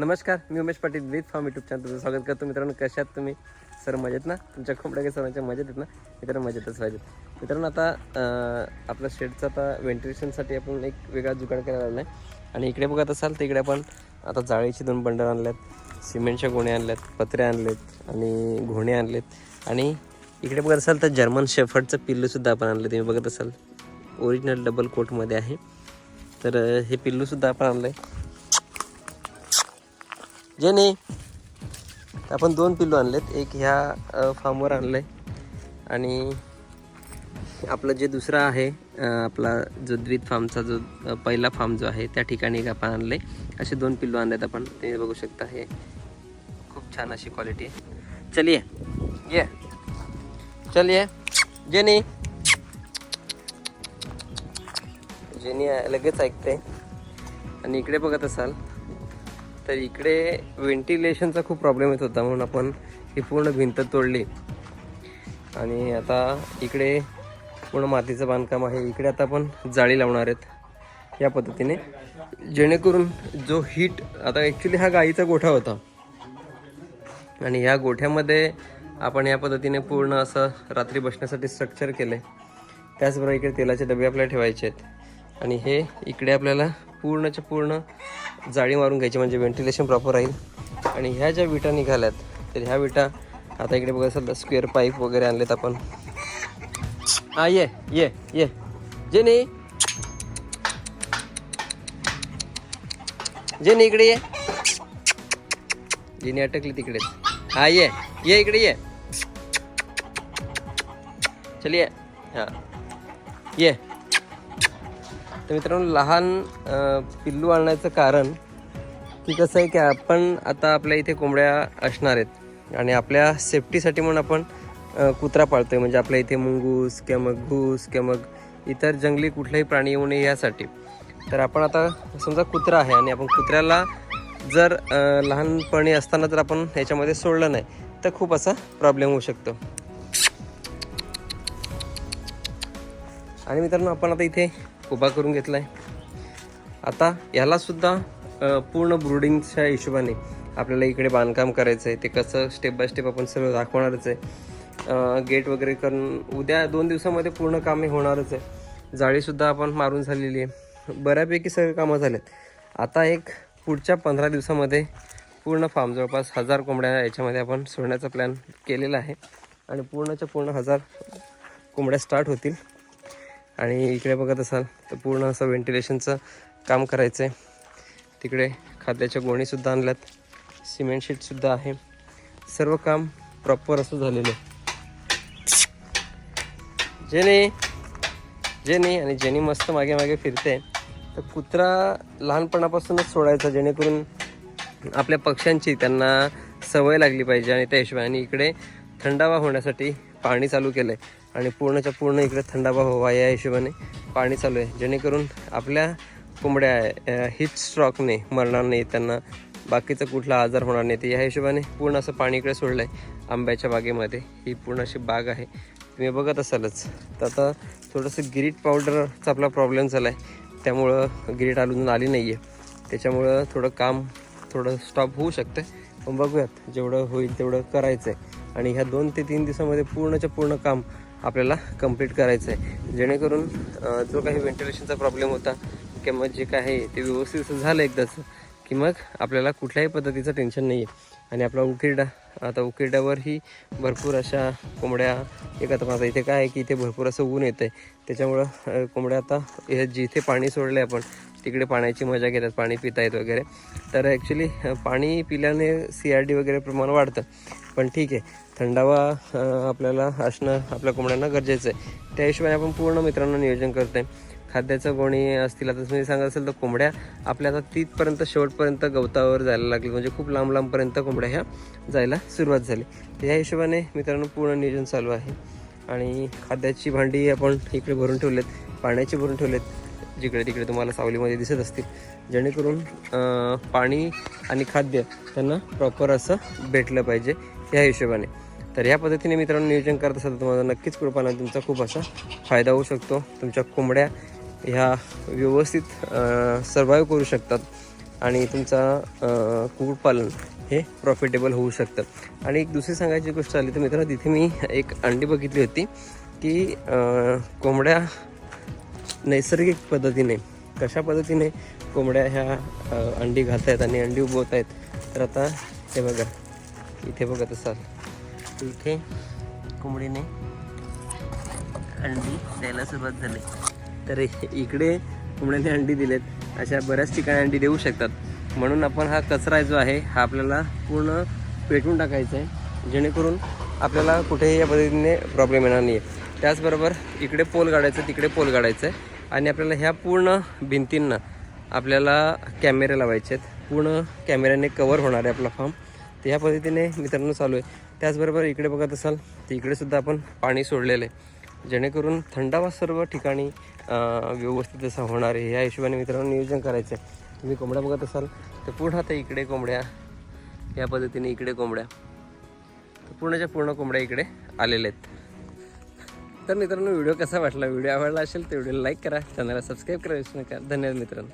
नमस्कार मी Umesh Patil with farm YouTube channel तुमचं स्वागत करतो. मित्रांनो कशात तुम्ही? सर मजेत ना? तुमच्या खोबड्या सरांच्या? मजेत आहेत ना? मित्रांनो मजेतच पाहिजेत मित्रांनो आता आपल्या शेडचं आता व्हेंटिलेशनसाठी आपण एक वेगळा जुगाड करायला आला आहे आणि इकडे बघत असाल तर इकडे आपण आता जाळीचे दोन बंडल आणल्यात सिमेंटच्या गोण्या आणल्यात पत्रे आणलेत आणि घोणे आणलेत. आणि इकडे बघत असाल तर जर्मन शेफर्डचं पिल्लूसुद्धा आपण आणलं तुम्ही बघत असाल ओरिजिनल डबल कोटमध्ये आहे. तर हे पिल्लूसुद्धा आपण आणलं आहे जेने आपण दोन पिल्लू आणलेत. एक ह्या फार्मवर आणलं आहे आणि आपलं जे दुसरा आहे आपला जो द्वित फार्मचा जो पहिला फार्म जो आहे त्या ठिकाणी एक आपण आणले असे दोन पिल्लू आणलेत आपण. ते बघू शकता हे खूप छान अशी क्वालिटी आहे. चलिये. ये. चलिये. जेनी जेनी लगेच ऐकते आणि इकडे बघत असाल तर इकडे व्हेंटिलेशनचा खूप प्रॉब्लेम येत होता म्हणून आपण ही पूर्ण भिंत तोडली. आणि आता इकडे पूर्ण मातीचं बांधकाम आहे. इकडे आता आपण जाळी लावणार आहेत. या पद्धतीने. जेणेकरून जो हीट आता ॲक्च्युली हा गाईचा गोठा होता. आणि ह्या गोठ्यामध्ये आपण या पद्धतीने पूर्ण असं रात्री बसण्यासाठी स्ट्रक्चर केलं आहे त्याचबरोबर इकडे तेलाचे डबे आपल्याला ठेवायचे आहेत. आणि हे इकडे आपल्याला पूर्णच्या पूर्ण जाळी मारून घ्यायची म्हणजे व्हेंटिलेशन प्रॉपर राहील. आणि ह्या ज्या विटा निघाल्यात तर ह्या विटा आता इकडे बघा सध्या स्क्वेअर पाईप वगैरे आणलेत आपण. हा ये ये ये. जेनी. जेनी इकडे ये. जेनी अटकली तिकडे हा ये ये इकडे ये. चल ये. हा. ये. तर मित्रांनो लहान पिल्लू आणण्याचं कारण की कसं आहे की आपण आता आपल्या इथे कोंबड्या असणार आहेत आणि आपल्या सेफ्टीसाठी म्हणून आपण कुत्रा पाळतो आहे म्हणजे आपल्या इथे मुंगूस किंवा मग घूस किंवा मग इतर जंगली कुठलाही प्राणी येऊ नये यासाठी. तर आपण आता समजा कुत्रा आहे आणि आपण कुत्र्याला जर लहानपणी असताना जर आपण ह्याच्यामध्ये सोडलं नाही तर खूप असा प्रॉब्लेम होऊ शकतो. आणि मित्रांनो आपण आता इथे उभा करून घेतला आहे आता ह्यालासुद्धा पूर्ण ब्रुडिंगच्या हिशोबाने आपल्याला इकडे बांधकाम करायचं आहे ते कसं स्टेप बाय स्टेप आपण सर्व दाखवणारच आहे. गेट वगैरे करून उद्या दोन दिवसामध्ये पूर्ण कामे होणारच आहे. जाळीसुद्धा आपण मारून झालेली आहे. बऱ्यापैकी सगळे कामं झालेत. आता एक पुढच्या पंधरा दिवसामध्ये पूर्ण फार्म जवळपास हजार कोंबड्या याच्यामध्ये आपण सोडण्याचा प्लॅन केलेला आहे. आणि पूर्णच्या पूर्ण हजार कोंबड्या स्टार्ट होतील. आणि इकडे बघत असाल तर पूर्ण असं व्हेंटिलेशनचं काम करायचं आहे तिकडे खाद्याच्या गोणीसुद्धा आणल्यात. सिमेंट शीटसुद्धा आहे. सर्व काम प्रॉपर असं झालेलं आहे. जेनी जेनी आणि जेनी मस्त मागे मागे फिरते तर कुत्रा लहानपणापासूनच सोडायचा जेणेकरून आपल्या पक्ष्यांची त्यांना सवय लागली पाहिजे आणि त्या हिशोबाने इकडे थंडावा होण्यासाठी पाणी चालू केलं आहे आणि पूर्णच्या पूर्ण इकडे थंडावा हवा या हिशोबाने पाणी चालू आहे. जेणेकरून आपल्या कोंबड्या हिट स्ट्रॉकने मरणार नाही त्यांना बाकीचा कुठला आजार होणार नाही तर या हिशोबाने पूर्ण असं पाणी इकडे सोडलं आहे आंब्याच्या बागेमध्ये. ही पूर्ण अशी बाग आहे. तुम्ही बघत असालच. तर आता थोडंसं गिरीट पावडरचा आपला प्रॉब्लेम झाला आहे त्यामुळं गिरीट अजून आली नाही आहे त्याच्यामुळं थोडं काम थोडं स्टॉप होऊ शकतं पण बघूयात जेवढं होईल तेवढं करायचं आहे आणि ह्या दोन ते तीन दिवसामध्ये पूर्णच्या पूर्ण काम आपल्याला कंप्लीट करायचं आहे जेणेकरून जो काही व्हेंटिलेशनचा प्रॉब्लेम होता किंवा जे काय आहे ते व्यवस्थित असं झालं एकदाच की मग आपल्याला कुठल्याही पद्धतीचं टेन्शन नाही आहे आणि आपला उकिरडा आता उकिरड्यावरही भरपूर अशा कोंबड्या एकत्र पण इथे काय आहे की इथे भरपूर असं ऊन येतं आहे त्याच्यामुळं कोंबड्या आता हे जिथे पाणी सोडलं आपण तिकडे पाण्याची मजा घेतात पाणी पितायत वगैरे. तर ॲक्च्युली पाणी पिल्याने सी आर डी वगैरे प्रमाण वाढतं. पण ठीक आहे थंडावा आपल्याला असणं आपल्या कोंबड्यांना गरजेचं आहे. त्या हिशोबाने आपण पूर्ण मित्रांनो नियोजन करतो आहे खाद्याचं कोणी असतील आता तुम्ही सांगत असेल तर कोंबड्या आपल्या आता तिथपर्यंत शेवटपर्यंत गवतावर जायला लागली. म्हणजे खूप लांब लांबपर्यंत कोंबड्या ह्या जायला सुरुवात झाली. तर या हिशोबाने मित्रांनो पूर्ण नियोजन चालू आहे. आणि खाद्याची भांडी आपण इकडे भरून ठेवलेत पाण्याची भरून ठेवलेत. जिकडे तिकडे तुम्हाला सावलीमध्ये दिसत असतील. जेणेकरून पाणी आणि खाद्य त्यांना प्रॉपर असं भेटलं पाहिजे या हिशोबाने. तर या पद्धतीने मित्रांनो नियोजन करत असाल तर तुम्हाला नक्कीच कृपाने तुमचा खूप असा फायदा होऊ शकतो. तुमच्या कोंबड्या ह्या व्यवस्थित सर्वाईव्ह करू शकतात आणि तुमचा कुक्कुटपालन हे प्रॉफिटेबल होऊ शकतं. आणि एक दुसरी सांगायची गोष्ट आली तर मित्रांनो तिथे मी एक अंडी बघितली होती की कोंबड्या नैसर्गिक पद्धतीने कशा पद्धतीने कोंबड्या ह्या अंडी घालत आहेत आणि अंडी उगवत आहेत तर आता हे बघा इथे बघत असाल इथे कोंबडीने अंडी द्यायला सुरुवात झाली. तर इकडे कोंबड्याने अंडी दिलेत. अशा बऱ्याच ठिकाणी अंडी देऊ शकतात. म्हणून आपण हा कचरा जो आहे हा आपल्याला पूर्ण पेटून टाकायचा आहे. जेणेकरून आपल्याला कुठेही या पद्धतीने प्रॉब्लेम येणार नाही आहे त्याचबरोबर इकडे पोल काढायचं तिकडे पोल काढायचं आहे आणि आपल्याला ह्या पूर्ण भिंतींना आपल्याला कॅमेरे लावायचे आहेत. पूर्ण कॅमेऱ्याने कवर होणार आहे आपला फार्म तर ह्या पद्धतीने मित्रांनो चालू आहे. त्याचबरोबर इकडे बघत असाल तर इकडेसुद्धा आपण पाणी सोडलेलं आहे. जेणेकरून थंडावा सर्व ठिकाणी व्यवस्थित असा होणार आहे. ह्या हिशोबाने मित्रांनो नियोजन करायचं आहे. तुम्ही कोंबड्या बघत असाल तर पूर्ण आता इकडे कोंबड्या या पद्धतीने इकडे कोंबड्या. तर पूर्णच्या पूर्ण कोंबड्या इकडे आलेल्या आहेत. तर मित्रांनो व्हिडिओ कसा वाटला? व्हिडिओ आवडला असेल तर व्हिडिओला लाईक करा. चॅनलला सबस्क्राईब करा विसरू नका. धन्यवाद मित्रांनो.